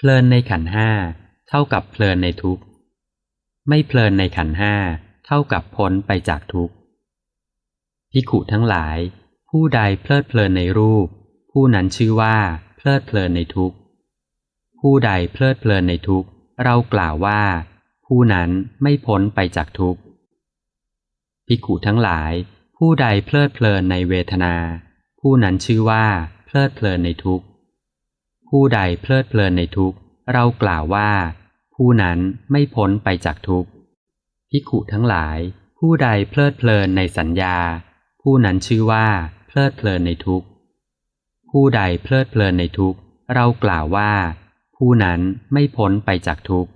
เพลินในขันห้าเท่ากับเพลินในทุกข์ ไม่เพลินในขันห้าเท่ากับพ้นไปจากทุกข์พิขุทั้งหลาย ผู้ใดเพลิดเพลินในรูป ผู้นั้นชื่อว่า เพลิดเพลินในทุกข์ ผู้ใดเพลิดเพลินในทุกข์เรากล่าวว่า ผู้นั้นไม่พ้นไปจากทุกข์พิขุทั้งหลาย ผู้ใดเพลิดเพลินในเวทนา ผู้นั้นชื่อว่า เพลิดเพลินในทุกข์ ผู้ใดเพลิดเพลินในทุกข์ เรากล่าวว่า ผู้นั้นไม่พ้นไปจากทุกข์พิขุทั้งหลาย ผู้ใดเพลิดเพลินในสัญญา ผู้นั้นชื่อว่า เพลิดเพลินในทุกข์ ผู้ใดเพลิดเพลินในทุกข์ เรากล่าวว่า ผู้นั้นไม่พ้นไปจากทุกข์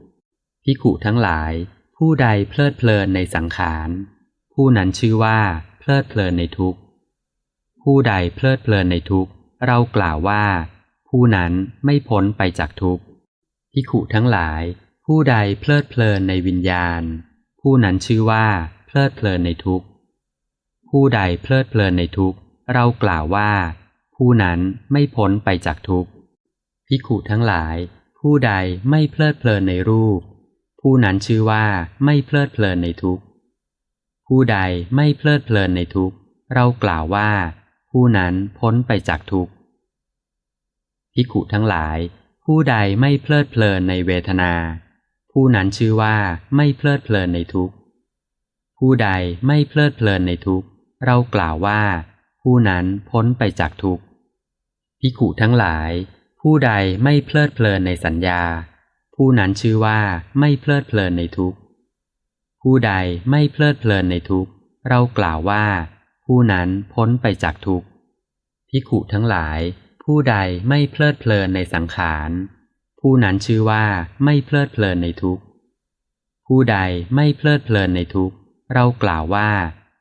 พิขุทั้งหลาย ผู้ใดเพลิดเพลินในสังขาร ผู้นั้นชื่อว่า เพลิดเพลินในทุกข์ ผู้ใดเพลิดเพลินในทุกข์ เรากล่าวว่า ผู้นั้นไม่พ้นไปจากทุกข์พิขุทั้งหลาย ผู้ใดเพลิดเพลินในวิญญาณ ผู้นั้นชื่อว่าเพลิดเพลินในทุกข์ ผู้ใดเพลิดเพลินในทุกข์ เรากล่าวว่า ผู้นั้นไม่พ้นไปจากทุกข์พิขุทั้งหลาย ผู้ใดไม่เพลิดเพลินในรูป ผู้นั้นชื่อว่าไม่เพลิดเพลินในทุกข์ ผู้ใดไม่เพลิดเพลินในทุกข์ เรากล่าวว่า ผู้นั้นพ้นไปจากทุกข์ พิขุทั้งหลาย ผู้ใดไม่เพลิดเพลินในเวทนา ผู้นั้นชื่อว่าไม่เพลิดเพลินในทุกข์ ผู้ใดไม่เพลิดเพลินในทุกข์ เรากล่าวว่า ผู้นั้นพ้นไปจากทุกข์พิขุทั้งหลาย ผู้ใดไม่เพลิดเพลินในสัญญา ผู้นั้นชื่อว่าไม่เพลิดเพลินในทุกข์ ผู้ใดไม่เพลิดเพลินในทุกข์ เรากล่าวว่า ผู้นั้นพ้นไปจากทุกข์พิขุทั้งหลาย ผู้ใดไม่เพลิดเพลินในสังขาร ผู้นั้นชื่อว่าไม่เพลิดเพลินในทุกข์ ผู้ใดไม่เพลิดเพลินในทุกข์ เรากล่าวว่า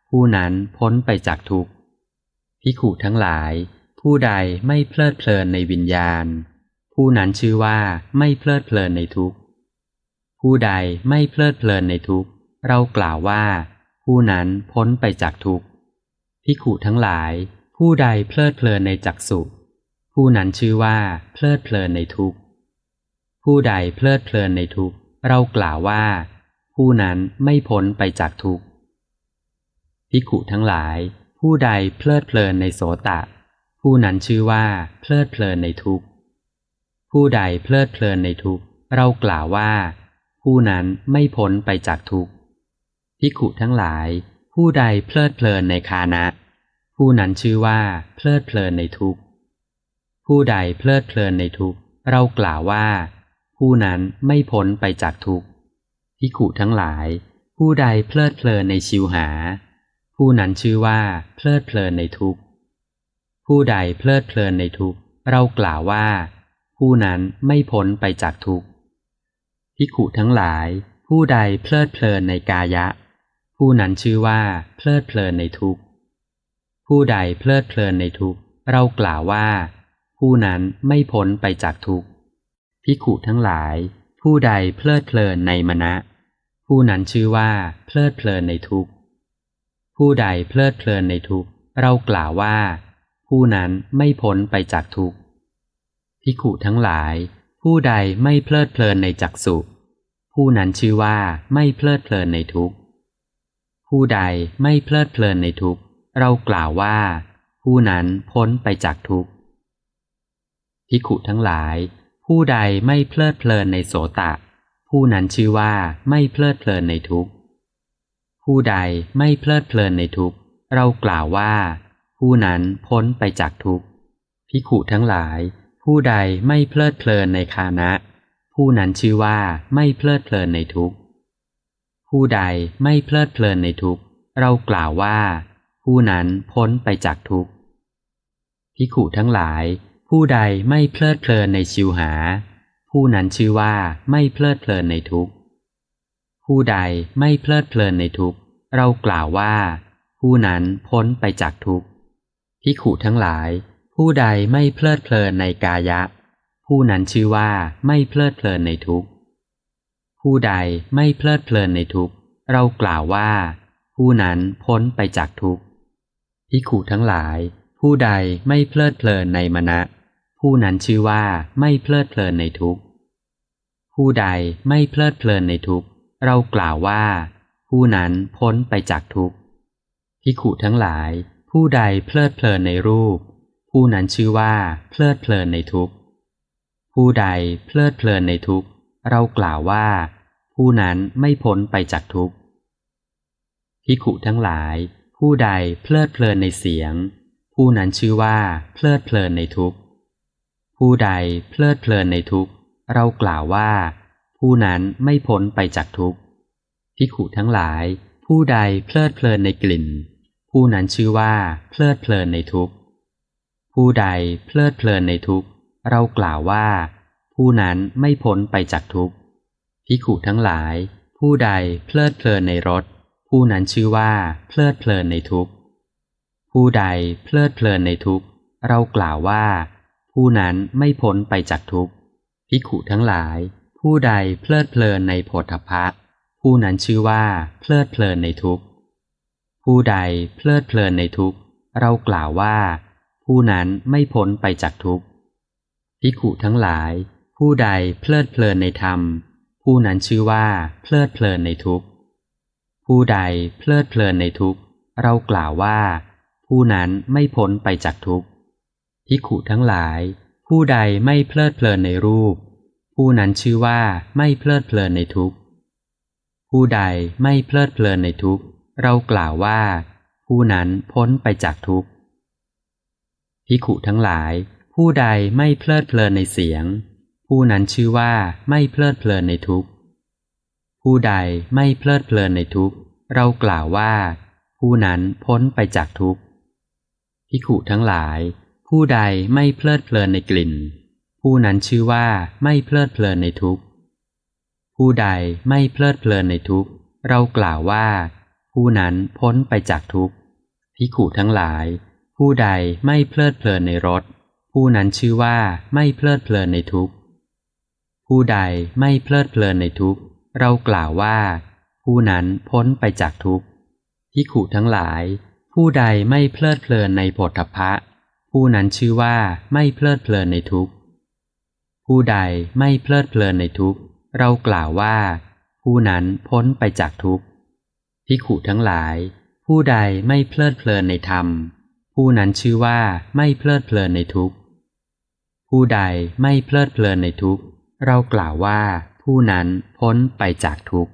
ผู้นั้นพ้นไปจากทุกข์พิขุทั้งหลาย ผู้ใดไม่เพลิดเพลินในวิญญาณ ผู้นั้นชื่อว่าไม่เพลิดเพลินในทุกข์ ผู้ใดไม่เพลิดเพลินในทุกข์ เรากล่าวว่า ผู้นั้นพ้นไปจากทุกข์พิขุทั้งหลาย ผู้ใดเพลิดเพลินในจักสุ ผู้นั้นชื่อว่าเพลิดเพลินในทุกข์ ผู้ใดเพลิดเพลินในทุกข์ เรากล่าวว่า ผู้นั้นไม่พ้นไปจากทุกข์พิขุทั้งหลาย ผู้ใดเพลิดเพลินในโสตะ ผู้นั้นชื่อว่าเพลิดเพลินในทุกข์ ผู้ใดเพลิดเพลินในทุกข์ เรากล่าวว่า ผู้นั้นไม่พ้นไปจากทุกข์พิขุทั้งหลาย ผู้ใดเพลิดเพลินในคานะ ผู้นั้นชื่อว่าเพลิดเพลินในทุกข์ ผู้ใดเพลิดเพลินในทุกข์ เรากล่าวว่า ผู้นั้นไม่พ้นไปจากทุกข์พิขุทั้งหลาย ผู้ใดเพลิดเพลินในชิวหา ผู้นั้นชื่อว่าเพลิดเพลินในทุกข์ ผู้ใดเพลิดเพลินในทุกข์ เรากล่าวว่า ผู้นั้นไม่พ้นไปจากทุกข์พิขุทั้งหลาย ผู้ใดเพลิดเพลินในกายะ ผู้นั้นชื่อว่า เพลิดเพลินในทุกข์ ผู้ใดเพลิดเพลินในทุกข์ เรากล่าวว่า ผู้นั้นไม่พ้นไปจากทุกข์พิขุทั้งหลาย ผู้ใดเพลิดเพลินในมณะ ผู้นั้นชื่อว่าเพลิดเพลินในทุกข์ ผู้ใดเพลิดเพลินในทุกข์เรากล่าวว่า ผู้นั้นไม่พ้นไปจากทุกข์พิขุทั้งหลาย ผู้ใดไม่เพลิดเพลินในจักสุผู้นั้นชื่อว่าไม่เพลิดเพลินในทุกข์ ผู้ใดไม่เพลิดเพลินในทุกข์ เรากล่าวว่า ผู้นั้นพ้นไปจากทุกข์ พิขุทั้งหลาย ผู้ใดไม่เพลิดเพลินในโสตะ ผู้นั้นชื่อว่าไม่เพลิดเพลินในทุกผู้ใดไม่เพลิดเพลินในทุกเรากล่าวว่า ผู้นั้นพ้นไปจากทุกข์พิขุทั้งหลาย ผู้ใดไม่เพลิดเพลินในคานะ ผู้นั้นชื่อว่าไม่เพลิดเพลินในทุกผู้ใดไม่เพลิดเพลินในทุกเรากล่าวว่า ผู้นั้นพ้นไปจากทุกข์พิขุทั้งหลาย ผู้ใดไม่เพลิดเพลินในชิวหา ผู้นั้นชื่อว่าไม่เพลิดเพลินในทุกข์ผู้ใดไม่เพลิดเพลินในทุกข์เรากล่าวว่า ผู้นั้นพ้นไปจากทุกข์พิขุทั้งหลาย ผู้ใดไม่เพลิดเพลินในกายะ ผู้นั้นชื่อว่าไม่เพลิดเพลินในทุกข์ผู้ใดไม่เพลิดเพลินในทุกข์เรากล่าวว่า ผู้นั้นพ้นไปจากทุกข์พิขุทั้งหลาย ผู้ใดไม่เพลิดเพลินในมณะ ผู้นั้นชื่อว่าไม่เพลิดเพลินในทุกข์ผู้ใดไม่เพลิดเพลินในทุกข์เรากล่าวว่า ผู้นั้นพ้นไปจากทุกข์พิขุทั้งหลาย ผู้ใดเพลิดเพลินในรูป ผู้นั้นชื่อว่าเพลิดเพลินในทุกข์ผู้ใดเพลิดเพลินในทุกข์เรากล่าวว่า ผู้นั้นไม่พ้นไปจากทุกข์พิขุทั้งหลาย ผู้ใดเพลิดเพลินในเสียง ผู้นั้นชื่อว่าเพลิดเพลินในทุกข์ ผู้ใดเพลิดเพลินในทุกข์เรากล่าวว่า ผู้นั้นไม่พ้นไปจากทุกข์พิขุทั้งหลาย ผู้ใดเพลิดเพลินในกลิ่น ผู้นั้นชื่อว่าเพลิดเพลินในทุกข์ผู้ใดเพลิดเพลินในทุกข์เรากล่าวว่า ผู้นั้นไม่พ้นไปจากทุกข์พิขุทั้งหลาย ผู้ใดเพลิดเพลินในรสผู้นั้นชื่อว่าเพลิดเพลินในทุกข์ผู้ใดเพลิดเพลินในทุกข์เรากล่าวว่า ผู้นั้นไม่พ้นไปจากทุกข์พิขุทั้งหลาย ผู้ใดเพลิดเพลินในโพธพะผู้นั้นชื่อว่าเพลิดเพลินในทุกข์ผู้ใดเพลิดเพลินในทุกข์เรากล่าวว่า ผู้นั้นไม่พ้นไปจากทุกข์พิขุทั้งหลาย ผู้ใดเพลิดเพลินในธรรม ผู้นั้นชื่อว่าเพลิดเพลินในทุกข์ผู้ใดเพลิดเพลินในทุกข์เรากล่าวว่า ผู้นั้นไม่พ้นไปจากทุกข์ พิขุทั้งหลาย ผู้ใดไม่เพลิดเพลินในรูป ผู้นั้นชื่อว่าไม่เพลิดเพลินในทุกข์ ผู้ใดไม่เพลิดเพลินในทุกข์ เรากล่าวว่า ผู้นั้นพ้นไปจากทุกข์พิขุทั้งหลาย ผู้ใดไม่เพลิดเพลินในเสียง ผู้นั้นชื่อว่าไม่เพลิดเพลินในทุกข์ ผู้ใดไม่เพลิดเพลินในทุกข์ เรากล่าวว่า ผู้นั้นพ้นไปจากทุกข์พิขุทั้งหลาย ผู้ใดไม่เพลิดเพลินในกลิ่น ผู้นั้นชื่อว่าไม่เพลิดเพลินในทุกข์ ผู้ใดไม่เพลิดเพลินในทุกข์ เรากล่าวว่า ผู้นั้นพ้นไปจากทุกข์พิขุทั้งหลาย ผู้ใดไม่เพลิดเพลินในรสผู้นั้นชื่อว่าไม่เพลิดเพลินในทุกข์ ผู้ใดไม่เพลิดเพลินในทุกข์ เรากล่าวว่า ผู้นั้นพ้นไปจากทุกข์พิขุทั้งหลาย ผู้ใดไม่เพลิดเพลินในโผฏฐัพพะ ผู้นั้นชื่อว่าไม่เพลิดเพลินในทุกข์ผู้ใดไม่เพลิดเพลินในทุกข์เรากล่าวว่า ผู้นั้นพ้นไปจากทุกข์พิขุทั้งหลาย ผู้ใดไม่เพลิดเพลินในธรรม ผู้นั้นชื่อว่าไม่เพลิดเพลินในทุกข์ผู้ใดไม่เพลิดเพลินในทุกข์เรากล่าวว่า ผู้นั้นพ้นไปจากทุกข์